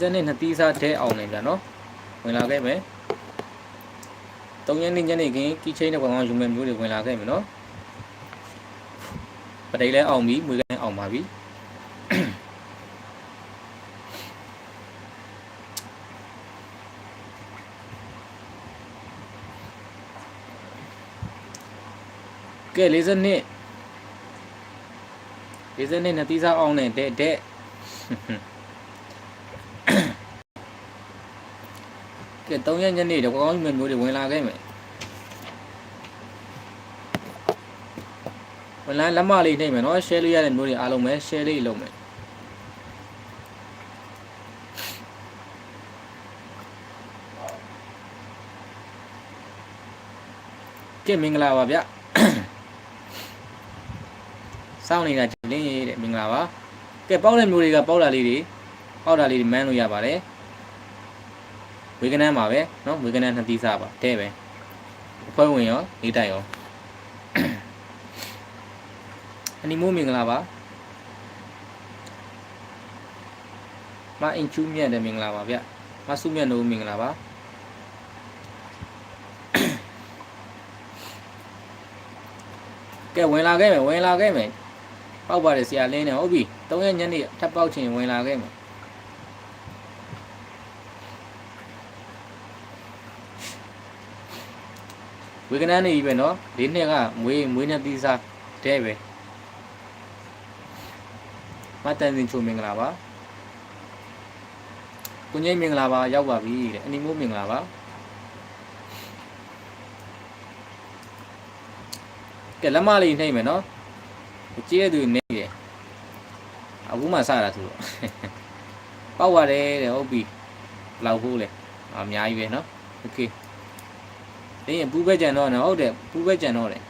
စနေနှစ်တီးစားတဲအောင်နေပြန်နော်ဝင်လာခဲ့မယ်၃ရက်နေ့ညနေခင်းကီချင်းတဲ့ကောင်ကောင်ယူမဲ့မျိုးတွေဝင်လာခဲ့မယ်နော်ပတိတ်လဲအောင်ပြီမွေးကန်းအောင်ပါပြီကဲ40နှစ်40နှစ်နှစ်တီးစားအောင်နေတဲ့တဲ့ ကဲ3ရက်ညနေတော့ကောင်းကြီးမျိုးတွေဝင်လာခဲ့မယ်ဝင်လာလက်မလေးနှိမ့်မယ်နော် share လေးရတဲ့မျိုးတွေအားလုံးပဲ share လေးလုပ်မယ်ကဲမင်္ဂလာပါဗျစောင်းနေတာလင်းရေးတဲ့မင်္ဂလာပါကဲပေါက်တဲ့မျိုးတွေကပေါက်တာလေးတွေပေါက်တာလေးတွေမန်းလို့ရပါတယ် ဝေကနန်းမှာပဲနော်ဝေကနန်းနှစ်သီးစားပါတဲ့ပဲအဖွဲ့ဝင်ရောလေးတိုက်ရောအနီမိုးမင်္ဂလာပါမအင်ချူးမြတ်တဲ့မင်္ဂလာပါဗျမဆုမြတ်နိုးမင်္ဂလာပါကဲဝင်လာခဲ့မယ်ဝင်လာခဲ့မယ်ပောက်ပါတယ်ဆရာလင်းနဲ့ဟုတ်ပြီ၃ရက်ညနေထပ်ပေါက်ချင်ဝင်လာခဲ့မယ် ဝေကနန်းနေပြီပဲเนาะလေးနှစ်ကမွေးမွေးနဲ့သီးစားတဲ့ပဲမတန်စင်ချိုမင်္ဂလာပါကိုကြီးမင်္ဂလာပါရောက်ပါပြီတဲ့အနီမိုးမင်္ဂလာပါကဲလက်မလေးနှိမ့်မယ်เนาะကြည့်ရသူနေတယ်အခုမှစတာသူတော့ပောက်ပါတယ်တဲ့ဟုတ်ပြီဘယ်လောက်ဖို့လဲအများကြီးပဲเนาะโอเค တင်းရင်ပူးပဲကြံတော့နော်ဟုတ်တယ်ပူးပဲကြံတော့တယ်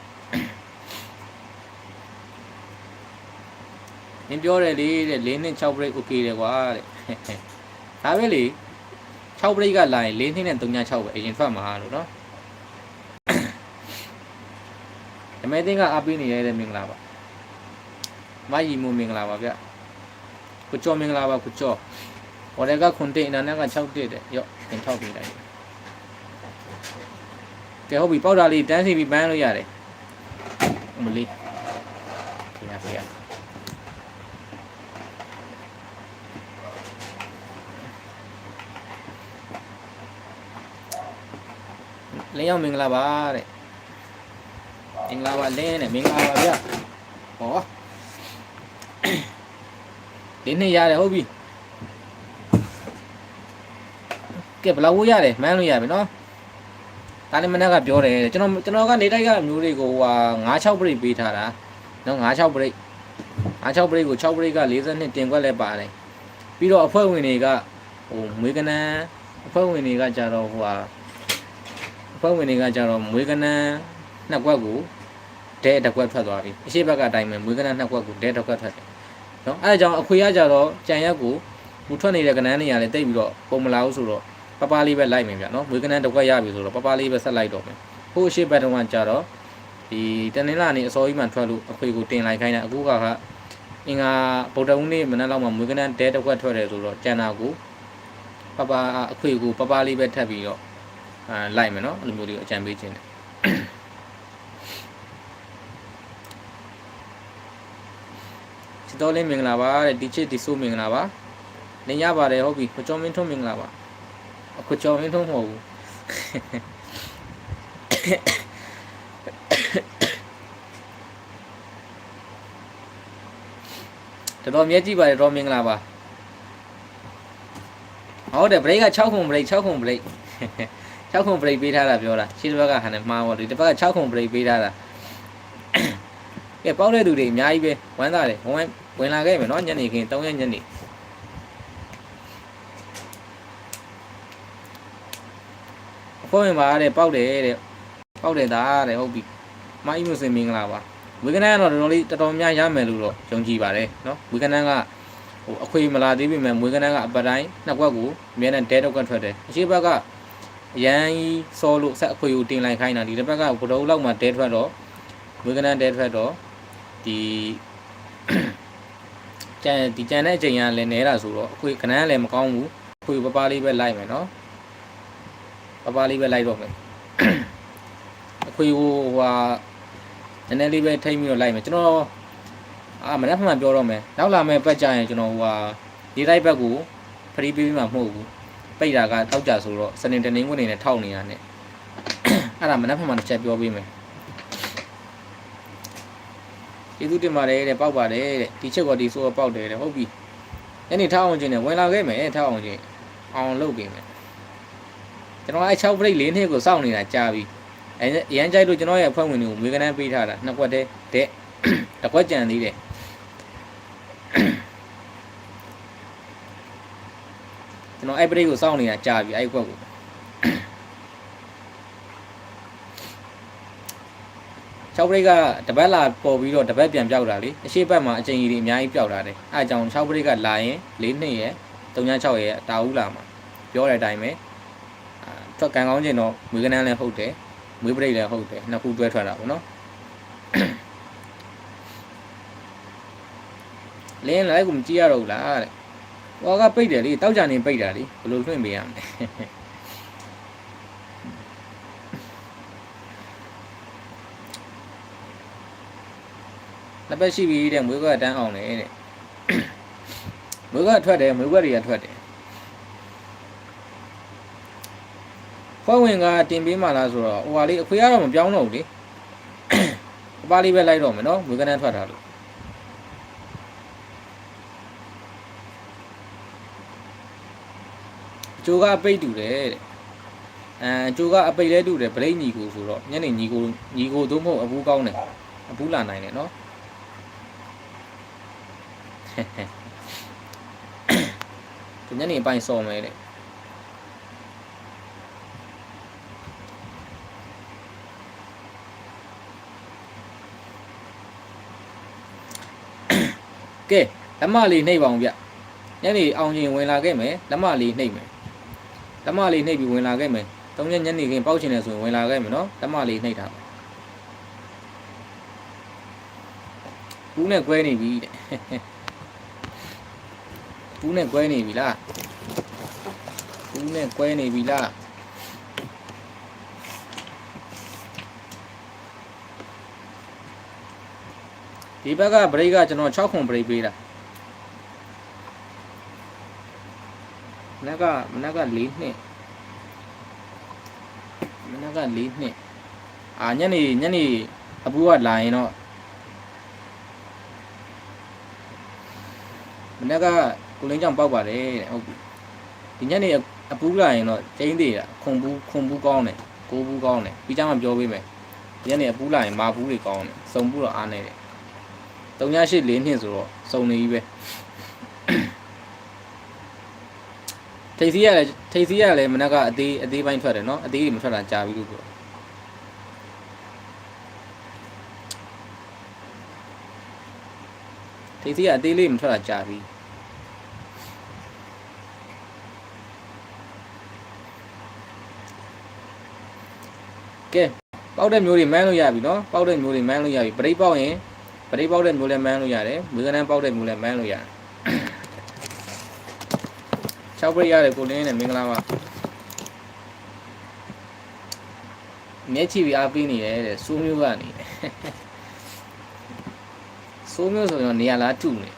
နင်ပြောတယ်လေတဲ့၄နှစ်6 break okay တယ်ကွာတဲ့ဒါပဲလေ6 break ကလာရင်၄နှစ်နဲ့36ပဲအရင်ထွက်မှာလို့နော်ဓမဲတင်းကအားပေးနေရတဲ့မင်္ဂလာပါမယီမူမင်္ဂလာပါဗျကိုကျော်မင်္ဂလာပါကိုကျော်ဝရကခွန်တိအနာနက6တက်တဲ့ရော့သင်ထောက်ပေးလိုက် ကဲဟုတ်ပြီပေါက်တာလေးတန်းစီပြီးပန်းလို့ရတယ်အမလေးဖေရဖေရလင်းရောက်မင်္ဂလာပါတဲ့မင်္ဂလာပါလင်းနဲ့မင်္ဂလာပါဗျဟောဒီနေ့ရတယ်ဟုတ်ပြီကဲဘယ်လောက်ဝရတယ်မန်းလို့ရပြီနော် ဒါလည်းမနက်ကပြောတယ်ကျွန်တော်ကျွန်တော်ကနေတိုက်ကမျိုးတွေကိုဟိုဟာ96 break ပေးထားတာနော်96 break 96 break ကို6 break က42တင်ခွက်လဲပါတယ်ပြီးတော့အဖွဲ့ဝင်တွေကဟိုမွေးကနန်းအဖွဲ့ဝင်တွေကကြတော့ဟိုဟာအဖွဲ့ဝင်တွေကကြတော့မွေးကနန်းနှစ်ခွက်ကိုဒဲတစ်ခွက်ထွက်သွားပြီအရှိဘက်ကအတိုင်းပဲမွေးကနန်းနှစ်ခွက်ကိုဒဲတစ်ခွက်ထွက်တယ်နော်အဲဒါကြောင့်အခွေရကြတော့ကြံရက်ကိုဘူထွက်နေတဲ့ကနန်းနေရာလေတိတ်ပြီးတော့ပုံမလာဘူးဆိုတော့ ပပလေးပဲလိုက်မယ်ဗျနော်မွေးကနန်းတစ်ခွက်ရပြီဆိုတော့ပပလေးပဲဆက်လိုက်တော့မယ်ဟိုအရှိဘက်တုန်းကကြတော့ဒီတနင်္လာနေ့အစောကြီးမှထွက်လို့အခွေကိုတင်လိုက်ခိုင်းတယ်အခုကအင်္ဂါဗုဒ္ဓဦးနေ့မနက်လောက်မှမွေးကနန်းတဲတစ်ခွက်ထွက်တယ်ဆိုတော့ကျန်တာကိုပပအခွေကိုပပလေးပဲထပ်ပြီးတော့အာလိုက်မယ်နော်အဲ့လိုမျိုးလေးကိုအကြံပေးခြင်းတယ်ချစ်တော်လေးမင်္ဂလာပါတဲ့ဒီချစ်ဒီဆိုးမင်္ဂလာပါနေရပါတယ်ဟုတ်ပြီကိုကျော်မင်းထွန်းမင်္ဂလာပါ အခုကြောင်းမင်းထုံးမဟုတ်ဘူးတော်တော်မြဲကြည့်ပါတယ်တော်မင်္ဂလာပါဟုတ်တယ် break က6ခု break 6ခု break 6ခု break ပေးထားတာပြောတာရှင်းတစ်ဘက်ကဟန်နဲ့မှားပါဒီတစ်ဘက်က6ခု break ပေးထားတာကဲပေါက်တဲ့သူတွေအများကြီးပဲဝမ်းသာတယ်ဝင်ဝင်လာခဲ့မယ်နော်ညနေခင်း3ရက်ညနေ ဖုန်းဝင်ပါတဲ့ပေါက်တယ်တဲ့ပေါက်တယ်သားတဲ့ဟုတ်ပြီမအီမျိုးစင်မင်္ဂလာပါဝေကနန်းကတော့တော်တော်လေးတော်တော်များရမယ်လို့တော့ယုံကြည်ပါတယ်နော်ဝေကနန်းကဟိုအခွေမလာသေးပြီမဲ့ဝေကနန်းကအပတိုင်းနှစ်ခွက်ကိုအများနဲ့ဒဲတော့ကွက်ထွက်တယ်အရှိဘက်ကအရန်ကြီးစောလို့ဆက်အခွေကိုတင်လိုက်ခိုင်းတာဒီတစ်ဘက်ကဘုတော်လောက်မှဒဲထွက်တော့ဝေကနန်းဒဲထွက်တော့ဒီကျန်ဒီကျန်တဲ့အချိန်ကလည်းနဲတာဆိုတော့အခွေကနန်းကလည်းမကောင်းဘူးခွေပပလေးပဲလိုက်မယ်နော် ပပလေးပဲလိုက်တော့မယ်အခွေကိုဟိုဟာနည်းနည်းလေးပဲထိမ့်ပြီးတော့လိုက်မယ်ကျွန်တော်အာမနက်ဖြန်မှပြောတော့မယ်နောက်လာမယ့်ပတ်ကြရင်ကျွန်တော်ဟိုဟာဒီလိုက်ဘက်ကိုဖရီးပေးပြီးမှမဟုတ်ဘူးပိတ်တာကတောက်ကြဆိုတော့စနေတနင်္ဂနွေနဲ့ထောက်နေရတဲ့အဲ့ဒါမနက်ဖြန်မှတစ်ချက်ပြောပေးမယ်ကျေးဇူးတင်ပါတယ်တဲ့ပေါက်ပါတယ်တဲ့ဒီချက်ကဒီဆိုတော့ပေါက်တယ်တဲ့ဟုတ်ပြီညနေထောက်အောင်ချင်းနဲ့ဝင်လာခဲ့မယ်ထောက်အောင်ချင်းအောင်လုပ်ပေးမယ် ကျွန်တော်အဲ6 break ၄နှစ်ကိုစောင့်နေတာကြာပြီအဲရမ်းကြိုက်လို့ကျွန်တော်ရဲ့အဖွဲ့ဝင်တွေကိုမေကနန်းပေးထားတာနှစ်ခွက်တည်းတဲ့တစ်ခွက်ကြံသေးတယ်ကျွန်တော်အဲ့ break ကိုစောင့်နေတာကြာပြီအဲ့ခွက်ကို6 break ကတပတ်လာပေါ်ပြီးတော့တပတ်ပြန်ပြောက်တာလေအရှိတ်ဘက်မှာအချိန်ကြီးတွေအများကြီးပြောက်တာတယ်အဲအကြောင်း6 break ကလာရင်၄နှစ်ရယ်3.6ရယ်တာဦးလာမှာပြောတဲ့အတိုင်းပဲအာ ထွက်ကန်ကောင်းကျင်တော့မွေးကနန်းလည်းဟုတ်တယ်မွေးပရိတ်လည်းဟုတ်တယ်နှစ်ခုတွဲထွက်တာပေါ့နော်လင်းလိုက်ကိုမကြည့်ရတော့ဘူးလားတဲ့ဟောကပိတ်တယ်လေတောက်ကြနေပိတ်တာလေဘယ်လိုလွှင့်ပေးရမလဲလက်ပတ်ရှိပြီတဲ့မွေးကတန်းအောင်တယ်တဲ့မွေးကထွက်တယ်မွေးကတွေကထွက်တယ် ဖွဲ့ဝင်ကတင်ပေးမှလားဆိုတော့ဟိုဟာလေးအခွေကတော့မပြောင်းတော့ဘူးလေအပါလေးပဲလိုက်တော့မယ်နော်မွေးကတန်းထွက်တာလို့အကျိုးကပိတ်တူတယ်တဲ့အဲအကျိုးကအပိတ်လဲတူတယ်ဗလိတ်ညီကိုဆိုတော့ညနေညီကိုညီကိုသို့မဟုတ်အဘူးကောင်းတယ်အဘူးလာနိုင်တယ်နော်ဒီညနေအပိုင်းစော်မယ်တဲ့ ကဲလက်မလေးနှိပ်ပါအောင်ဗျညနေအောင်ချင်းဝင်လာခဲ့မယ်လက်မလေးနှိပ်မယ်လက်မလေးနှိပ်ပြီးဝင်လာခဲ့မယ်တုံးညညနေခင်းပေါက်ချင်တယ်ဆိုရင်ဝင်လာခဲ့မယ်နော်လက်မလေးနှိပ်တာပါဘူးနဲ့ကွဲနေပြီတဲ့ဘူးနဲ့ကွဲနေပြီလားဘူးနဲ့ကွဲနေပြီလား ဒီဘက်ကဘရိတ်ကကျွန်တော်6ခုဘရိတ်ပေးတာမနက်ကမနက်က4နှစ်မနက်က4နှစ်အာညနေညနေအပူကလာရင်တော့မနက်ကကိုလင်းကြောင်ပေါက်ပါတယ်တဲ့ဟုတ်ပြီဒီညနေအပူလာရင်တော့ကျင်းသေးတာခုံဘူးခုံဘူးကောင်းတယ်ကိုဘူးကောင်းတယ်ပြီးကြမှာပြောပေးမယ်ဒီညနေအပူလာရင်မာဘူးတွေကောင်းတယ်စုံဘူးတော့အားနေတယ် 384နှစ်ဆိုတော့စုံနေပြီပဲထိတ်စီးရတယ်ထိတ်စီးရလည်းမနက်ကအသေးအသေးပိုင်းထွက်တယ်နော်အသေးတွေမထွက်တာကြာပြီလို့ပြောထိတ်စီးရအသေးလေးမထွက်တာကြာပြီကဲပေါက်တဲ့မျိုးတွေမန်းလို့ရပြီနော်ပေါက်တဲ့မျိုးတွေမန်းလို့ရပြီပရိတ်ပေါက်ရင် ပရိတ်ပေါက်တဲ့မျိုးလည်းမန်းလို့ရတယ်မွေးကနန်းပေါက်တဲ့မျိုးလည်းမန်းလို့ရတယ်6ပရိတ်ရတယ်ကိုလင်းနဲ့မင်္ဂလာပါမျက်ချီပြီးအားပေးနေတယ်တဲ့စိုးမျိုးကနေစိုးမျိုးဆိုရင်နေရာလားထုနေ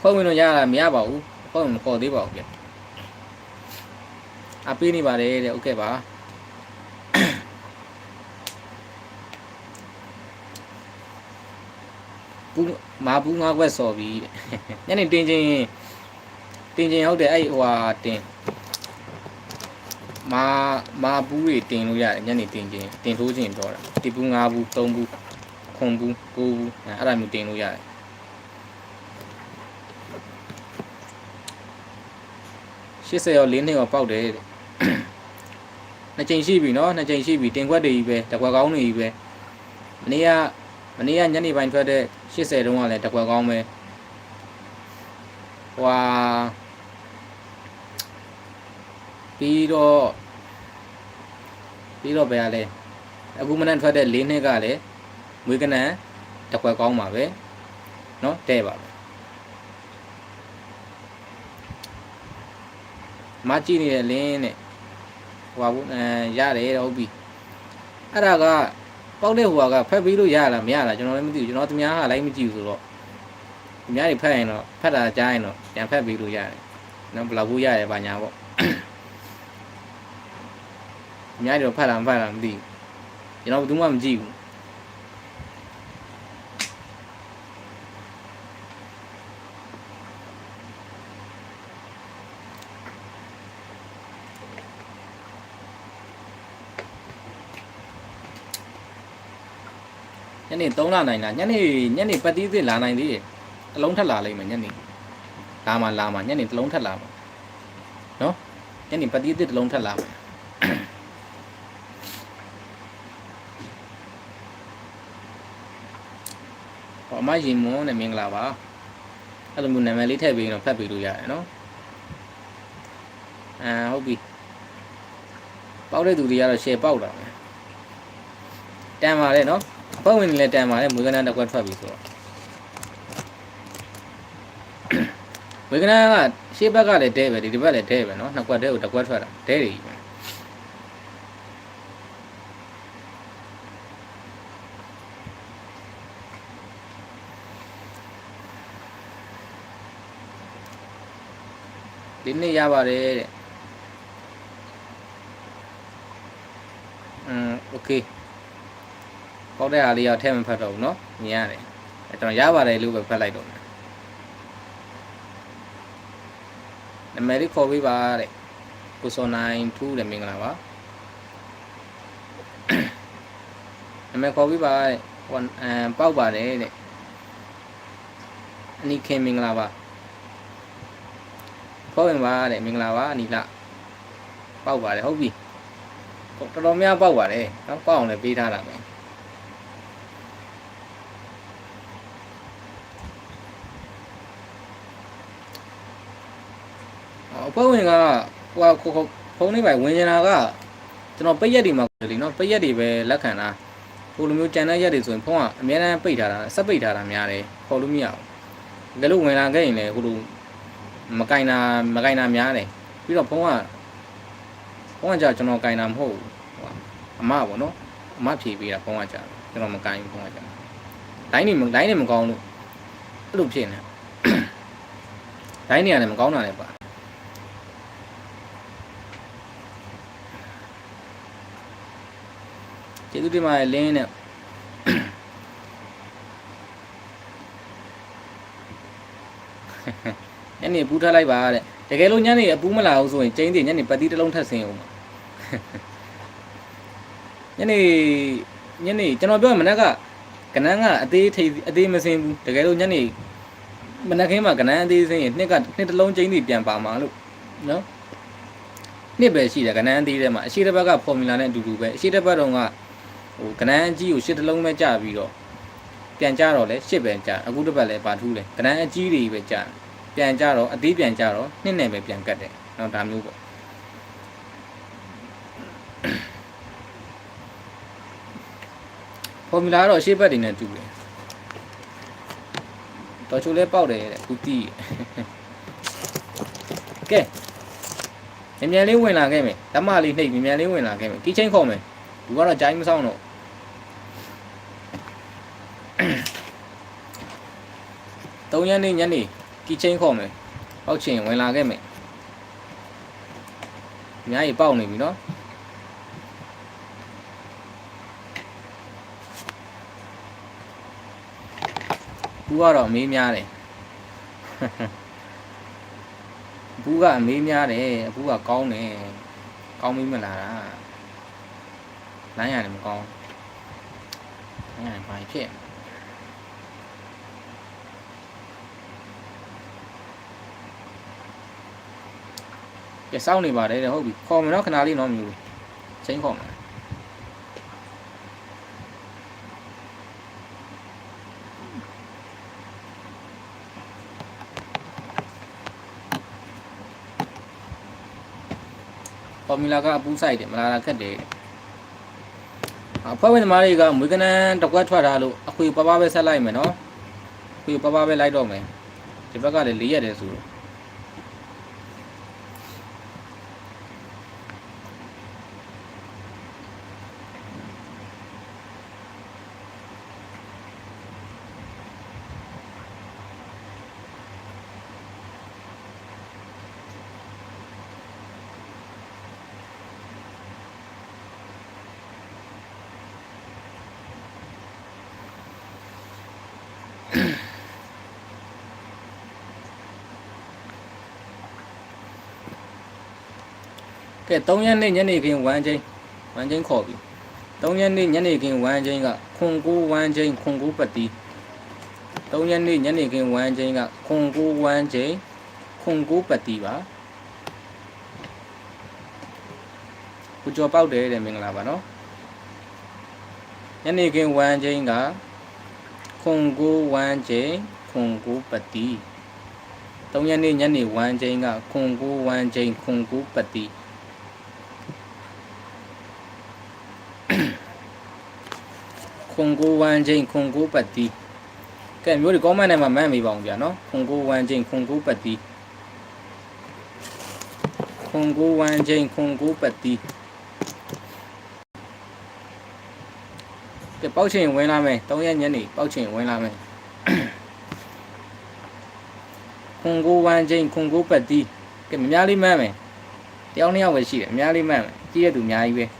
ဖုန်းဝင်လို့ရတာမရပါဘူးဖုန်းမခေါ်သေးပါဘူးဗျအပေးနေပါတယ်တဲ့ဟုတ်ကဲ့ပါဘူးမာဘူးငါးခွက်စော်ပြီတဲ့ညနေတင်ချင်းတင်ချင်းဟုတ်တယ်အဲ့ဟိုဟာတင်မာမာဘူးတွေတင်လို့ရတယ်ညနေတင်ချင်းတင်ထိုးချင်းတော့တာတီဘူးငါးဘူးသုံးဘူးခွန်ဘူးကိုးဘူးအဲ့ဒါမျိုးတင်လို့ရတယ် 80ရော4နှစ်ရောပေါက်တယ်တဲ့နှစ်ချိန်ရှိပြီနော်နှစ်ချိန်ရှိပြီတင်ခွက်တွေကြီးပဲတကွက်ကောင်းတွေကြီးပဲမနေ့ကမနေ့ကညနေပိုင်းထွက်တဲ့80တုန်းကလည်းတကွက်ကောင်းပဲဟွာ ပြီးတော့ပြီးတော့ဘယ်ရလဲအခုမနက်ထွက်တဲ့၄နှစ်ကလည်းမွေးကနန်တစ်ခွက်ကောင်းပါပဲเนาะတဲ့ပါပဲ မကြည့်နေတဲ့လင်းနဲ့ဟိုဘူးအဲရတယ်ဟုတ်ပြီအဲ့ဒါကပေါက်တဲ့ဟိုကဖက်ပြီးလို့ရလားမရလားကျွန်တော်လည်းမသိဘူးကျွန်တော်သူများကလိုက်မကြည့်ဘူးဆိုတော့သူများတွေဖက်ရင်တော့ဖက်တာကြားရင်တော့ပြန်ဖက်ပြီးလို့ရတယ်နော်ဘယ်လောက်ဘူးရတယ်ဘာညာပေါ့သူများတွေတော့ဖက်တာမဖက်တာမသိဘူးကျွန်တော်ဘယ်သူမှမကြည့်ဘူး ညနေ3လနိုင်လားညနေညနေပတ်တီးသစ်လာနိုင်သေးတယ်တစ်လုံးထက်လာလိမ့်မယ်ညနေလာမှလာမှညနေတစ်လုံးထက်လာမှာနော်ညနေပတ်တီးသစ်တစ်လုံးထက်လာမှာဟောအမရင်မွန်းနဲ့မင်္ဂလာပါအဲ့လိုမျိုးနာမည်လေးထည့်ပြီးတော့ဖတ်ပြီးလို့ရတယ်နော်အာဟုတ်ပြီပေါက်တဲ့သူတွေကတော့ share ပေါက်တာပဲတန်ပါလေနော် ပတ်ဝင်နေလဲတန်ပါလေမွေးကနန်းတစ်ခွက်ထွက်ပြီဆိုတော့မွေးကနန်းကရှေ့ဘက်ကလည်းတဲပဲဒီဒီဘက်လည်းတဲပဲနော်နှစ်ခွက်တဲကိုတစ်ခွက်ထွက်တာတဲတွေကြီးပဲဒီနေ့ရပါတယ်တဲ့อืมโอเค ပေါက်တဲ့ဟာလေးကထဲမဖတ်တော့ဘူးเนาะမြင်ရတယ်အဲကျွန်တော်ရပါတယ်လို့ပဲဖတ်လိုက်တော့မယ်နာမည်လေးခေါ်ပေးပါတဲ့ကိုစောနိုင်ထူးတယ်မင်္ဂလာပါနာမည်ခေါ်ပေးပါတဲ့ဟိုအမ်ပေါက်ပါတယ်တဲ့အနီခင်မင်္ဂလာပါခေါ်ဝင်ပါတဲ့မင်္ဂလာပါအနီလပေါက်ပါတယ်ဟုတ်ပြီတော်တော်များပေါက်ပါတယ်เนาะပေါက်အောင်လည်းပေးထားတာပဲ အဖွဲ့ဝင်ကဟိုကဖုန်းလေးပိုင်ဝင်နေတာကကျွန်တော်ပိတ်ရက်တွေမှာလေနော်ပိတ်ရက်တွေပဲလက်ခံတာဟိုလိုမျိုးကြံတဲ့ရက်တွေဆိုရင်ဖုန်းကအများအားပိတ်ထားတာစက်ပိတ်ထားတာများတယ်ခေါ်လို့မရဘူးတကယ်လို့ဝင်လာခဲ့ရင်လည်းဟိုလိုမကင်တာမကင်တာများတယ်ပြီးတော့ဖုန်းကဖုန်းကကြာကျွန်တော်ကင်တာမဟုတ်ဘူးဟိုအမပေါ့နော်အမဖြေပေးတာဖုန်းကကြာကျွန်တော်မကင်ဘူးဖုန်းကကြာလိုင်းနေလိုင်းနေမကောင်းလို့အဲ့လိုဖြစ်နေလိုင်းနေရတယ်မကောင်းတာလည်းပါ ကျေးဇူးတင်ပါတယ်လင်းနဲ့ညနေပူးထားလိုက်ပါတဲ့တကယ်လို့ညနေအပူးမလာဘူးဆိုရင်ကျင်းတင်ညနေပတ်တီးတစ်လုံးထပ်ဆင်းအောင်ပါညနေညနေကျွန်တော်ပြောမနက်ကကနန်းကအသေးထိအသေးမစင်းဘူးတကယ်လို့ညနေမနက်ခင်းမှာကနန်းအသေးစင်းရင်နှစ်ကနှစ်တစ်လုံးကျင်းတင်ပြန်ပါမှာလို့နော်နှစ်ပဲရှိတယ်ကနန်းအသေးထဲမှာအရှိတစ်ဘက်ကဖော်မူလာနဲ့အတူတူပဲအရှိတစ်ဘက်တုန်းက ဟိုကနန်းအကြီးကိုရှစ်တလုံးပဲကြာပြီးတော့ပြန်ကြတော့လဲရှစ်ပဲကြာအခုတစ်ပတ်လဲပါထူးလဲကနန်းအကြီးတွေပဲကြာပြန်ကြတော့အသေးပြန်ကြတော့နှစ်နဲ့ပဲပြန်ကတ်တယ်နော်ဒါမျိုးပေါ့ဖော်မူလာကတော့ရှေ့ဘက်တွေနဲ့တူတယ်တော်ချိုလဲပေါက်တယ်တဲ့ဦးတီးကဲမြန်မြန်လေးဝင်လာခဲ့မယ်တမလေးနှိပ်မြန်မြန်လေးဝင်လာခဲ့မယ်ကီချင်းခေါ်မယ်သူကတော့ဂျိုင်းမဆောင်တော့ သုံးရက်နေ့ညနေကီချင်းခေါ်မယ်ပေါက်ချင်ဝင်လာခဲ့မယ်အများကြီးပေါက်နေပြီနော်ဘူးကတော့အမေးများတယ်ဘူးကအမေးများတယ်အဘူးကကောင်းတယ်ကောင်းပြီမလားလိုင်းရတယ်မကောင်းလိုင်းရတယ်ဘာဖြစ် ပြစောင်းနေပါတယ်တဲ့ဟုတ်ပြီခေါ်မယ်နော်ခဏလေးနော်မျိုးချင်းခေါ်မယ်ဖော်မူလာကအပူဆိုင်တယ်မလာတာခက်တယ်အဖွဲ့ဝင်သမားတွေကမွေးကနန်းတစ်ကွက်ထွက်တာလို့အခွေပပပဲဆက်လိုက်မယ်နော်အခွေပပပဲလိုက်တော့မယ်ဒီဘက်ကလည်း၄ရက်တယ်ဆိုတော့ ကဲ3ရက်နေ့ညနေခင်း1ချိန်1ချိန်ခေါ်ပြီ3ရက်နေ့ညနေခင်း1ချိန်ကခွန်ကို1ချိန်ခွန်ကိုပတိ3ရက်နေ့ညနေခင်း1ချိန်ကခွန်ကို1ချိန်ခွန်ကိုပတိပါကိုကြော်ပေါက်တယ်တဲ့မင်္ဂလာပါနော်ညနေခင်း1ချိန်ကခွန်ကို1ချိန်ခွန်ကိုပတိ3ရက်နေ့ညနေ1ချိန်ကခွန်ကို1ချိန်ခွန်ကိုပတိ ခွန်ကိုဝမ်းချင်းခွန်ကိုပတ်တီကဲမျိုးဒီကောမန့်ထဲမှာမှန်းမိပါအောင်ဗျာနော်ခွန်ကိုဝမ်းချင်းခွန်ကိုပတ်တီခွန်ကိုဝမ်းချင်းခွန်ကိုပတ်တီကဲပေါက်ချင်ဝင်လာမယ်3ရက်ညနေပေါက်ချင်ဝင်လာမယ်ခွန်ကိုဝမ်းချင်းခွန်ကိုပတ်တီကဲမများလေးမှန်းမယ်တယောက်နှစ်ယောက်ပဲရှိတယ်အများလေးမှန်းမယ်ကြည့်ရသူအများကြီးပဲ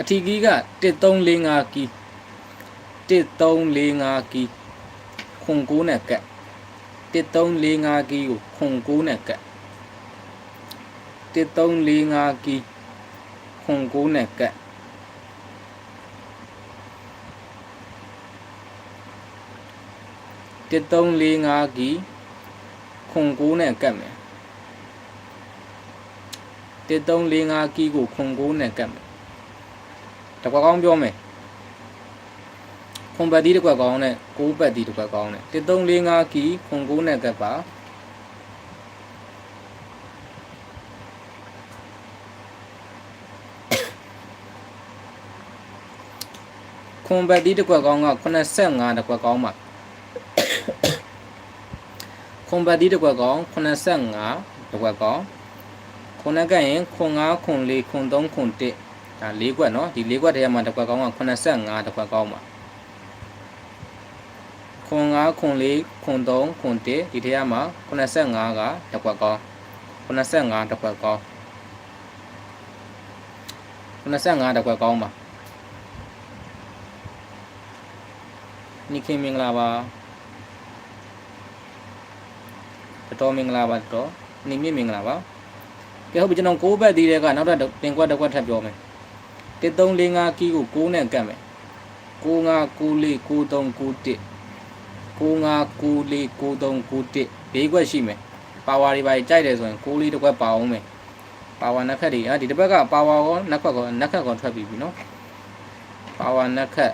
အထီကြီးက1345ကီ1345ကီခွန်ကိုးနဲ့ကက်1345ကီကိုခွန်ကိုးနဲ့ကက်1345ကီခွန်ကိုးနဲ့ကက်1345ကီခွန်ကိုးနဲ့ကက်မယ်1345ကီကိုခွန်ကိုးနဲ့ကက်မယ် တကွက်ကောင်းပြောမယ်ခွန်ပတ်တီးတကွက်ကောင်းနဲ့ကိုးပတ်တီးတကွက်ကောင်းနဲ့1345ကီခွန်ကိုးနဲ့ကပ်ပါခွန်ပတ်တီးတကွက်ကောင်းက85တကွက်ကောင်းမှာခွန်ပတ်တီးတကွက်ကောင်း85တကွက်ကောင်းခွန်နဲ့ကပ်ရင်ခွန်5ခွန်4ခွန်3ခွန်1 ဒါ၄ကွက်နော်ဒီ၄ကွက်ထဲမှာတစ်ကွက်ကောင်းက85တစ်ကွက်ကောင်းပါခွန်5ခွန်4ခွန်3ခွန်1ဒီထဲမှာ85ကတစ်ကွက်ကောင်း85တစ်ကွက်ကောင်း85တစ်ကွက်ကောင်းပါနိခင်မင်္ဂလာပါတတော်မင်္ဂလာပါတတော်နေမြင့်မင်္ဂလာပါကဲဟုတ်ပြီကျွန်တော်ကိုးဘက်သေးတဲ့ကနောက်ထပ်တင်ကွက်တစ်ကွက်ထပ်ပြောမယ် 1345ကီကို6နဲ့ကတ်မယ်9594 9391 9594 9391ဘေးခွက်ရှိမယ်ပါဝါတွေပါကြိုက်တယ်ဆိုရင်6လေးတစ်ခွက်ပါအောင်မယ်ပါဝါနှစ်ခက်တွေအာဒီတစ်ဘက်ကပါဝါကောနှစ်ခွက်ကောနှစ်ခက်ကောထွက်ပြီးပြီနော်ပါဝါနှစ်ခက်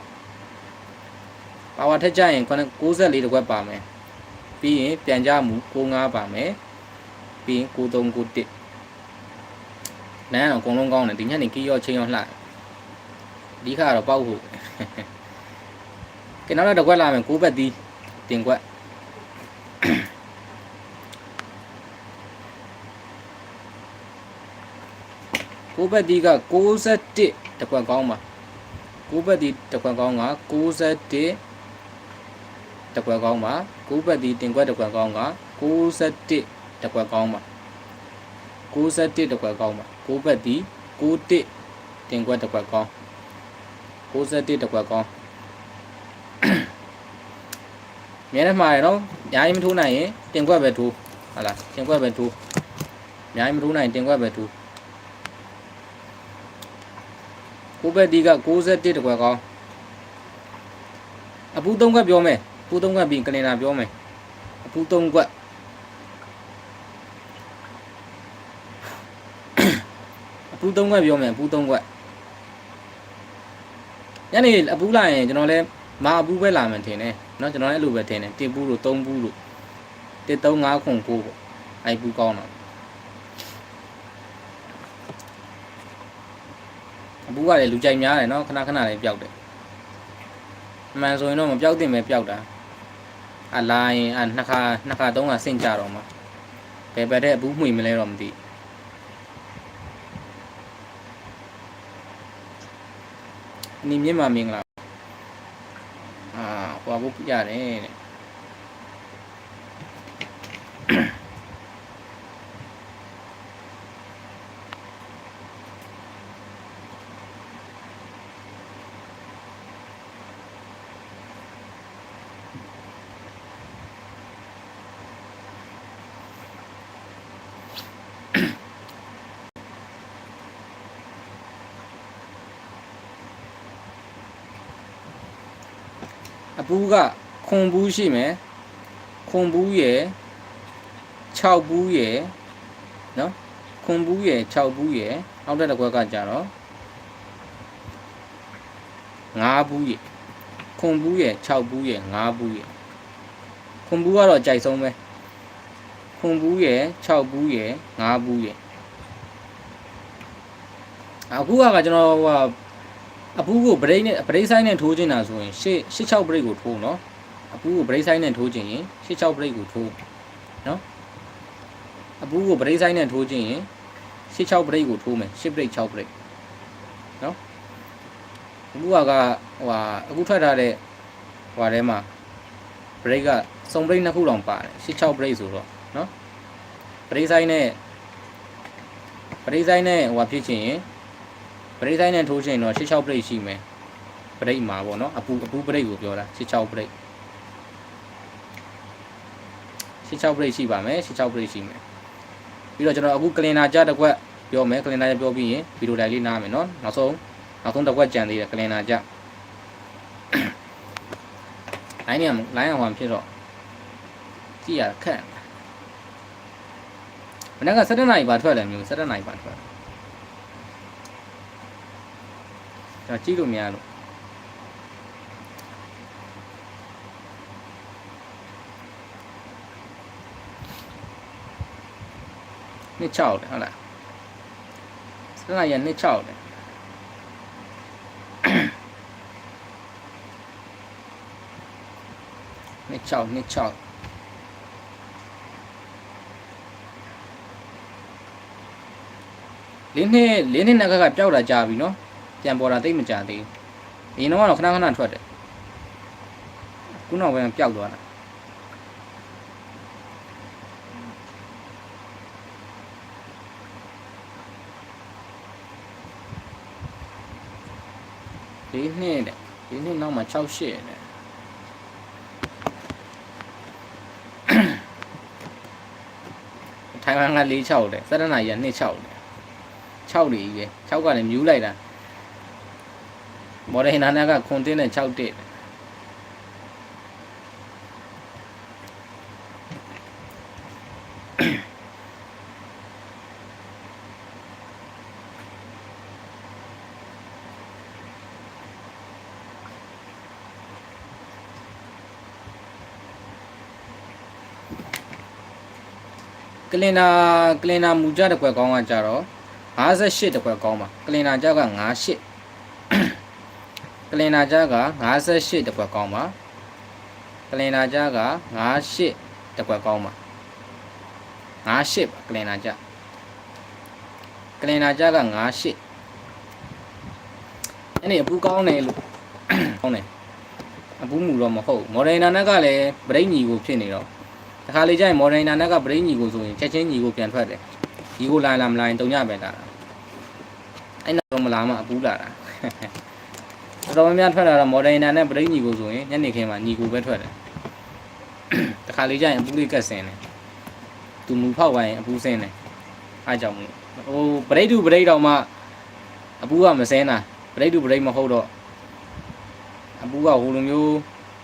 ပါဝါထက်ကြရင်64တစ်ခွက်ပါမယ်ပြီးရင်ပြန်ကြမှု95ပါမယ်ပြီးရင်9391နန်းတော့အကုန်လုံးကောင်းတယ်ဒီညနေကီရောချင်းရောလှတယ် အဓိကကတော့ပေါက်ဖို့ကဲနောက်တော့တစ်ခွက်လာမယ်6ဘက်သီးတင်ခွက်6ဘက်သီးက61တစ်ခွက်ကောင်းပါ6ဘက်သီးတစ်ခွက်ကောင်းက61တစ်ခွက်ကောင်းပါ6ဘက်သီးတင်ခွက်တစ်ခွက်ကောင်းက61တစ်ခွက်ကောင်းပါ61တစ်ခွက်ကောင်းပါ6ဘက်သီး61တင်ခွက်တစ်ခွက်ကောင်း 61တကွက်ကောင်းမြဲနေမှာရနော်အများကြီးမထိုးနိုင်ရင်တင်ကွက်ပဲထိုးဟုတ်လားတင်ကွက်ပဲထိုးအများကြီးမထိုးနိုင်တင်ကွက်ပဲထိုးကိုဘက်ဒီက61တကွက်ကောင်းအပူ၃ကွက်ပြောမယ်အပူ၃ကွက်ပြီးကလင်နာပြောမယ်အပူ၃ကွက်အပူ၃ကွက်ပြောမယ်အပူ၃ကွက် ညနေအပူးလာရင်ကျွန်တော်လည်းမာအပူးပဲလာမှန်ထင်တယ်နော်ကျွန်တော်လည်းအဲ့လိုပဲထင်တယ်တင်ပူးလို့သုံးပူးလို့တစ်သုံးငါးခွန်ကိုပေါ့အဲ့ပူးကောင်းတော့အပူးကလည်းလူကြိုက်များတယ်နော်ခဏခဏလည်းပျောက်တယ်အမှန်ဆိုရင်တော့မပျောက်တင်ပဲပျောက်တာအလာရင်အနှစ်ခါနှစ်ခါသုံးခါဆင့်ကြတော့မှာဘယ်ဘက်တဲ့အပူးမှွေမလဲတော့မသိဘူး နေမြင့်မှာမင်္ဂလာအာဟွာဖို့ရတယ်တဲ့။ အပူးကခွန်ဘူးရှိမယ်။ခွန်ဘူးရယ်6ဘူးရယ်နော်။ခွန်ဘူးရယ်6ဘူးရယ်အောက်တဲ့တစ်ခွက်ကကြတော့5ဘူးရယ်ခွန်ဘူးရယ်6ဘူးရယ်5ဘူးရယ်ခွန်ဘူးကတော့ကြိုက်ဆုံးပဲ။ခွန်ဘူးရယ်6ဘူးရယ်5ဘူးရယ်အခုကကျွန်တော်ဟို အပူးကိုဗရိတ်နဲ့ဗရိတ်ဆိုင်နဲ့ထိုးချင်တာဆိုရင်ရှေ့86ဗရိတ်ကိုထိုးနော်အပူးကိုဗရိတ်ဆိုင်နဲ့ထိုးချင်ရင်86ဗရိတ်ကိုထိုးနော်အပူးကိုဗရိတ်ဆိုင်နဲ့ထိုးချင်ရင်86ဗရိတ်ကိုထိုးမယ်10ဗရိတ်6ဗရိတ်နော်အပူးကဟိုဟာအခုထွက်ထားတဲ့ဟိုဟာထဲမှာဗရိတ်ကစုံဗရိတ်နှစ်ခုတောင်ပါတယ်86ဗရိတ်ဆိုတော့နော်ဗရိတ်ဆိုင်နဲ့ဗရိတ်ဆိုင်နဲ့ဟိုဟာဖြစ်ချင်ရင် ပရိသတ်နဲ့ထိုးချင်တော့66ပရိတ်ရှိမယ်ပရိတ်မှာပေါ့နော်အပူအပူပရိတ်ကိုပြောတာ66ပရိတ်66ပရိတ်ရှိပါမယ်66ပရိတ်ရှိမယ်ပြီးတော့ကျွန်တော်အခုကလင်နာကြတစ်ခွက်ပြောမယ်ကလင်နာကြပြောပြီးရင်ဗီဒီယိုတိုင်လေးနားမယ်နော်နောက်ဆုံးနောက်ဆုံးတစ်ခွက်ကြံသေးတယ်ကလင်နာကြလိုင်းနေလိုင်းအောင်ဖြစ်တော့ကြည့်ရခက်မနေ့က7နိုင်ပါထွက်တယ်မျိုး7နိုင်ပါထွက် ကျွန်တော်ကြည့်လို့မရလို့နှစ်ချောက်တယ်ဟုတ်လားစနေရနှစ်ချောက်တယ်နှစ်ချောက်နှစ်ချောက်လင်းနှစ်လင်းနှစ်နောက်ကကပျောက်တာကြာပြီနော် ပြန်ပေါ်တာသိပ်မကြသေးဘူးအရင်တော့ကတော့ခဏခဏထွက်တယ်ခုနောက်ပိုင်းပျောက်သွားတာဒီနှစ်တဲ့ဒီနှစ်နောက်မှာ6ရှစ်တဲ့ထိုင်ဝမ်က4 6တဲ့စရနာရ2 6တဲ့6လေကြီးပဲ6ကလည်းမြူးလိုက်တာ မော်ဒယ်နာနာကခွန်တင်းနဲ့6တက်ကလင်နာကလင်နာမူကြတဲ့ကွက်ကောင်းကကြတော့58တကွက်ကောင်းပါကလင်နာကြောက်က58က လင်နာကြားက58တကွက်ကောင်းပါကလင်နာကြားက58တကွက်ကောင်းပါ58ပါကလင်နာကြားကလင်နာကြားက58အဲ့ဒီအပူကောင်းတယ်လို့ကောင်းတယ်အပူမူတော့မဟုတ်မော်ဒယ်နာနက်ကလည်းဗရိတ်ညီကိုဖြစ်နေတော့တခါလေကျရင်မော်ဒယ်နာနက်ကဗရိတ်ညီကိုဆိုရင်ချက်ချင်းညီကိုပြန်ထွက်တယ်ညီကိုလာလာမလာရင်တုံညပဲလာတာအဲ့နောက်တော့မလာမှအပူလာတာ တော်တော်များများထွက်လာတော့ Moderna နဲ့ Brain ညီကိုဆိုရင်ညနေခင်းမှာညီကိုပဲထွက်တယ်တခါလေးကျရင်အပူလေးကတ်ဆင်းတယ်သူမူဖောက်ပိုင်းအပူဆင်းတယ်အားကြောင့်မို့ဟို Brain to Brain တော့မှအပူကမဆင်းတာ Brain to Brain မဟုတ်တော့အပူကဟိုလိုမျိုး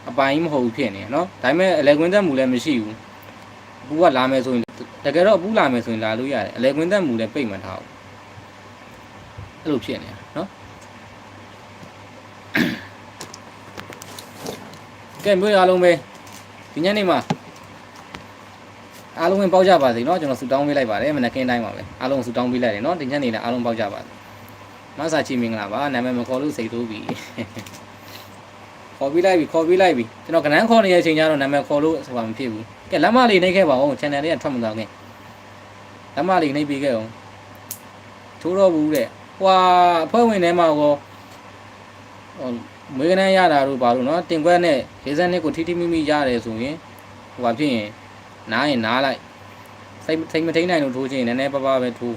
အပိုင်းမဟုတ်ဘူးဖြစ်နေတယ်နော်ဒါပေမဲ့အလဲကွင်းသက်မူလည်းမရှိဘူးအပူကလာမယ်ဆိုရင်တကယ်တော့အပူလာမယ်ဆိုရင်လာလို့ရတယ်အလဲကွင်းသက်မူလည်းပိတ်မထားဘူးအဲ့လိုဖြစ်နေတာ ကဲမျိုးရအားလုံးပဲဒီညနေမှာအားလုံးဝင်ပေါက်ကြပါစေเนาะကျွန်တော်ဆူတောင်းပေးလိုက်ပါတယ်မနက်ခင်းတိုင်းပါပဲအားလုံးဆူတောင်းပေးလိုက်တယ်เนาะဒီညနေလည်းအားလုံးပေါက်ကြပါစေမဆာချီမင်္ဂလာပါနာမည်မခေါ်လို့စိတ်ထိုးပြီ ခေါ်ပြီးလိုက်ပြီခေါ်ပြီးလိုက်ပြီကျွန်တော်ကနန်းခေါ်နေတဲ့အချိန်ကျတော့နာမည်ခေါ်လို့ဆိုတာမဖြစ်ဘူးကဲလမ်းမလေးနှိပ်ခဲ့ပါဦး channel လေးကထွက်မသွားခင်လမ်းမလေးနှိပ်ပြီးခဲ့အောင်ထိုးတော့ဘူးတဲ့ဟွာအဖွဲ့ဝင်ထဲမှာကောဟို မွေးကနန်းရတာတို့ဘာလို့နော်တင်ခွက်နဲ့ရေစက်နဲ့ကိုထိထိမိမိရတယ်ဆိုရင်ဟိုဘာဖြစ်ရင်နားရင်နားလိုက်စိတ်စိတ်မထိန်နိုင်လို့ထိုးချင်နည်းနည်းပါးပါးပဲထိုး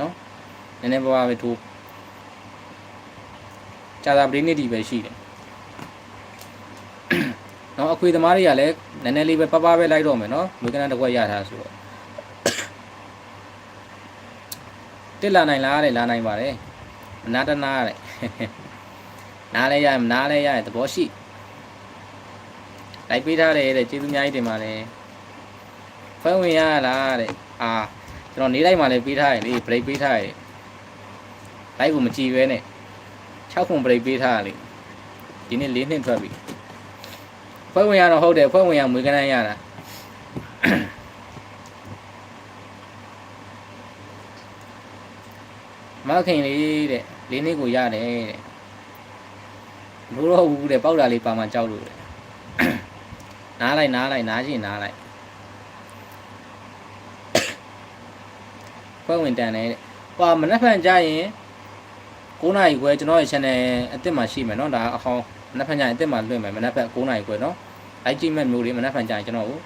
နော်နည်းနည်းပါးပါးပဲထိုးကြာတာပရိနိတိပဲရှိတယ်နော်အခွေသမားတွေကလည်းနည်းနည်းလေးပဲပပပဲလိုက်တော့မယ်နော်ဝေကနာတစ်ခွက်ရထားဆိုတော့တက်လာနိုင်လားတဲ့လာနိုင်ပါတယ်မနာတနာတဲ့ နားလဲရမနားလဲရတဲ့သဘောရှိလိုက်ပေးထားတယ်တဲ့ကျေးဇူးအများကြီးတင်ပါတယ်ဖဲဝင်ရလားတဲ့အာကျွန်တော်နေလိုက်မှလည်းပေးထားတယ်လေ break ပေးထားတယ်လိုက်ကိုမကြည့်ပဲနဲ့6ခု break ပေးထားရလေဒီနေ့၄နှစ်ထွက်ပြီဖွဲ့ဝင်ရတော့ဟုတ်တယ်ဖွဲ့ဝင်ရမွေးကန်းရတာမခင်လေးတဲ့လေးနှစ်ကိုရတယ်တဲ့ လို့တော့ဘူးတဲ့ပေါက်တာလေးပါမှကြောက်လို့တဲ့နားလိုက်နားလိုက်နားချင်းနားလိုက်ဖွဲ့ဝင်တန်တယ်တဲ့ဟွာမနှက်ဖန်ကြရင်9နာရီခွဲကျွန်တော်ရဲ့ channel အစ်စ်မှာရှိမယ်เนาะဒါအဟောင်းမနှက်ဖန်ကြရင်အစ်စ်မှာလွှင့်မယ်မနှက်ဖက်9နာရီခွဲเนาะ လိုက်ကြည့်မဲ့မျိုးတွေမနှက်ဖန်ကြရင်ကျွန်တော်ကို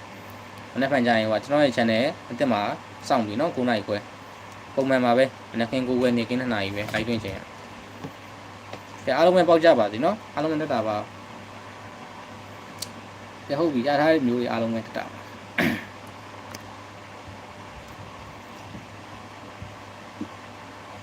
မနှက်ဖန်ကြရင်ဟိုကျွန်တော်ရဲ့ channel အတက်မှာစောင့်ပြီเนาะ9နာရီခွဲပုံမှန်ပါပဲမနှက်ခင်း9ခွဲနေခင်း2နာရီပဲလိုက်တွင်းချင်ရ ကဲအားလုံးပဲပေါက်ကြပါစေနော်အားလုံးနဲ့တက်တာပါကဲဟုတ်ပြီရထားတဲ့မျိုးတွေအားလုံးပဲတက်တာပါ